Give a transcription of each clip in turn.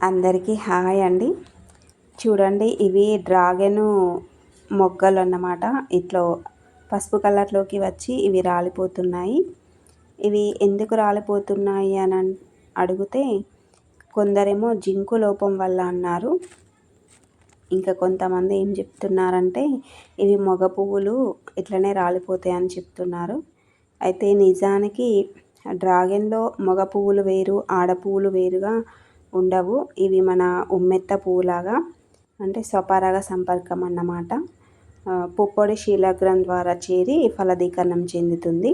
అందరికీ హాయ్ అండి. చూడండి ఇవి డ్రాగను మొగ్గలు అన్నమాట ఇట్లా పసుపు కలర్లోకి వచ్చి ఇవి రాలిపోతున్నాయి. ఇవి ఎందుకు రాలిపోతున్నాయి అని అడిగితే కొందరేమో జింకు లోపం వల్ల అన్నారు. ఇంకా కొంతమంది ఏం చెప్తున్నారంటే ఇవి మగ పువ్వులు ఇట్లనే రాలిపోతాయి అని చెప్తున్నారు. అయితే నిజానికి డ్రాగన్లో మగ పువ్వులు వేరు ఆడ పువ్వులు వేరుగా ఉండవు. ఇవి మన ఉమ్మెత్త పువ్వులాగా అంటే స్వపరాగ సంపర్కం అన్నమాట. పుప్పొడి శీలాగ్రం ద్వారా చేరి ఫలదీకరణం చెందుతుంది.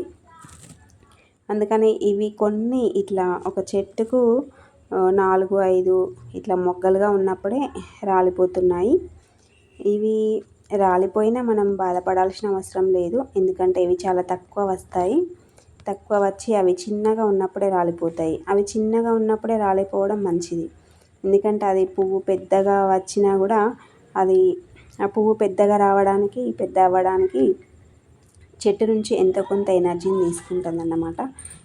అందుకని ఇవి కొన్ని ఇట్లా ఒక చెట్టుకు నాలుగు ఐదు ఇట్లా మొగ్గలుగా ఉన్నప్పుడే రాలిపోతున్నాయి. ఇవి రాలిపోయినా మనం బాధపడాల్సిన అవసరం లేదు. ఎందుకంటే ఇవి చాలా తక్కువ వస్తాయి. తక్కువ వచ్చి అవి చిన్నగా ఉన్నప్పుడే రాలిపోతాయి. అవి చిన్నగా ఉన్నప్పుడే రాలిపోవడం మంచిది. ఎందుకంటే అది పువ్వు పెద్దగా వచ్చినా కూడా అది ఆ పువ్వు పెద్దగా రావడానికి పెద్ద అవ్వడానికి చెట్టు నుంచి ఎంత కొంత ఎనర్జీని తీసుకుంటుంది అన్నమాట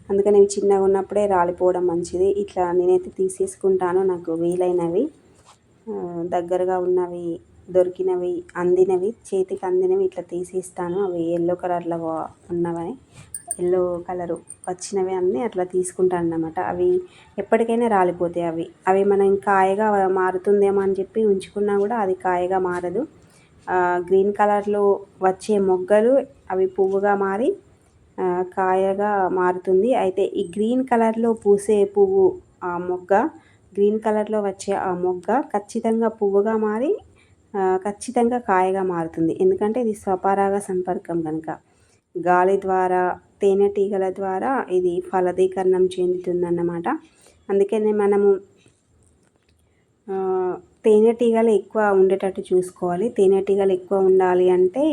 అందుకని ఇవి చిన్నగా ఉన్నప్పుడే రాలిపోవడం మంచిది. ఇట్లా నేనైతే తీసేసుకుంటాను. నాకు వీలైనవి దగ్గరగా ఉన్నవి దొరికినవి అందినవి చేతికి అందినవి ఇట్లా తీసేస్తాను. అవి ఎల్లో కలర్లో ఉన్నవని. ఎల్లో కలరు వచ్చినవి అన్నీ అట్లా తీసుకుంటాను అన్నమాట అవి ఎప్పటికైనా రాలిపోతాయి అవి. అవి మనం కాయగా మారుతుందేమో అని చెప్పి ఉంచుకున్నా కూడా అది కాయగా మారదు. గ్రీన్ కలర్లో వచ్చే మొగ్గలు అవి పువ్వుగా మారి కాయగా మారుతుంది. అయితే ఈ గ్రీన్ కలర్లో పూసే పువ్వు ఆ మొగ్గ గ్రీన్ కలర్లో వచ్చే ఆ మొగ్గ ఖచ్చితంగా పువ్వుగా మారి ఖచ్చితంగా కాయగా మారుతుంది. ఎందుకంటే ఇది స్వపరాగ సంపర్కం కనుక. గాలి ద్వారా తేనెటీగల ద్వారా ఇది ఫలదీకరణం చెందుతుందన్నమాట. అందుకనే మనము తేనెటీగలు ఎక్కువ ఉండేటట్టు చూసుకోవాలి. తేనెటీగలు ఎక్కువ ఉండాలి అంటే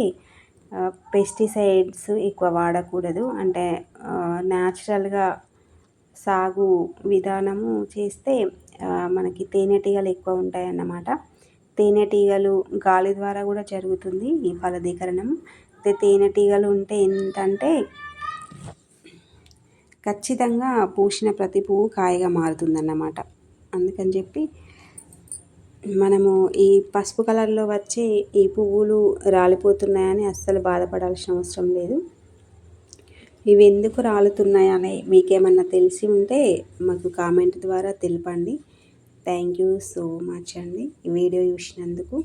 పెస్టిసైడ్స్ ఎక్కువ వాడకూడదు. అంటే న్యాచురల్గా సాగు విధానము చేస్తే మనకి తేనెటీగలు ఎక్కువ ఉంటాయి అన్నమాట తేనెటీగలు గాలి ద్వారా కూడా జరుగుతుంది ఈ ఫలదీకరణం తేనెటీగలు ఉంటే ఏంటంటే ఖచ్చితంగా పూసిన ప్రతి పువ్వు కాయగా మారుతుందన్నమాట. అందుకని చెప్పి మనము ఈ పసుపు కలర్లో వచ్చే ఈ పువ్వులు రాలిపోతున్నాయని అస్సలు బాధపడాల్సిన అవసరం లేదు. ఇవి ఎందుకు రాలుతున్నాయని మీకేమన్నా తెలిసి ఉంటే మాకు కామెంట్ ద్వారా తెలపండి. థ్యాంక్ యూ సో మచ్ అండి ఈ వీడియో చూసినందుకు.